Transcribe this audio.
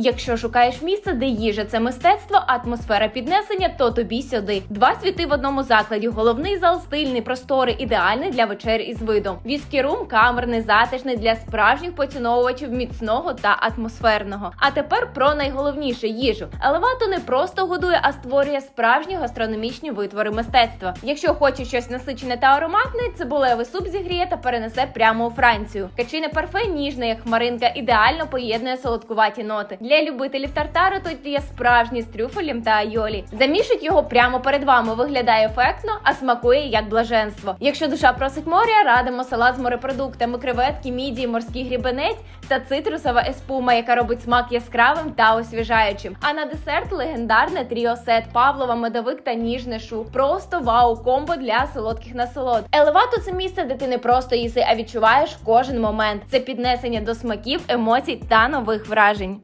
Якщо шукаєш місце, де їжа це мистецтво, атмосфера піднесення, то тобі сюди. Два світи в одному закладі. Головний зал стильний, просторий, ідеальний для вечер із видом. Віскі рум камерний, затишний для справжніх поціновувачів міцного та атмосферного. А тепер про найголовніше їжу. Елевато не просто годує, а створює справжні гастрономічні витвори мистецтва. Якщо хочеш щось насичене та ароматне, цибулевий суп зігріє та перенесе прямо у Францію. Качине парфе ніжне, як хмаринка, ідеально поєднує солодкуваті ноти. Для любителів тартару тут є справжній з трюфелем та айолі. Замішуть його прямо перед вами. Виглядає ефектно, а смакує як блаженство. Якщо душа просить моря, радимо салат з морепродуктами, креветки, мідії, морський грібенець та цитрусова еспума, яка робить смак яскравим та освіжаючим. А на десерт легендарне тріосет, Павлова, медовик та ніжне шу. Просто вау комбо для солодких насолод. Елевато це місце, де ти не просто їси, а відчуваєш кожен момент. Це піднесення до смаків, емоцій та нових вражень.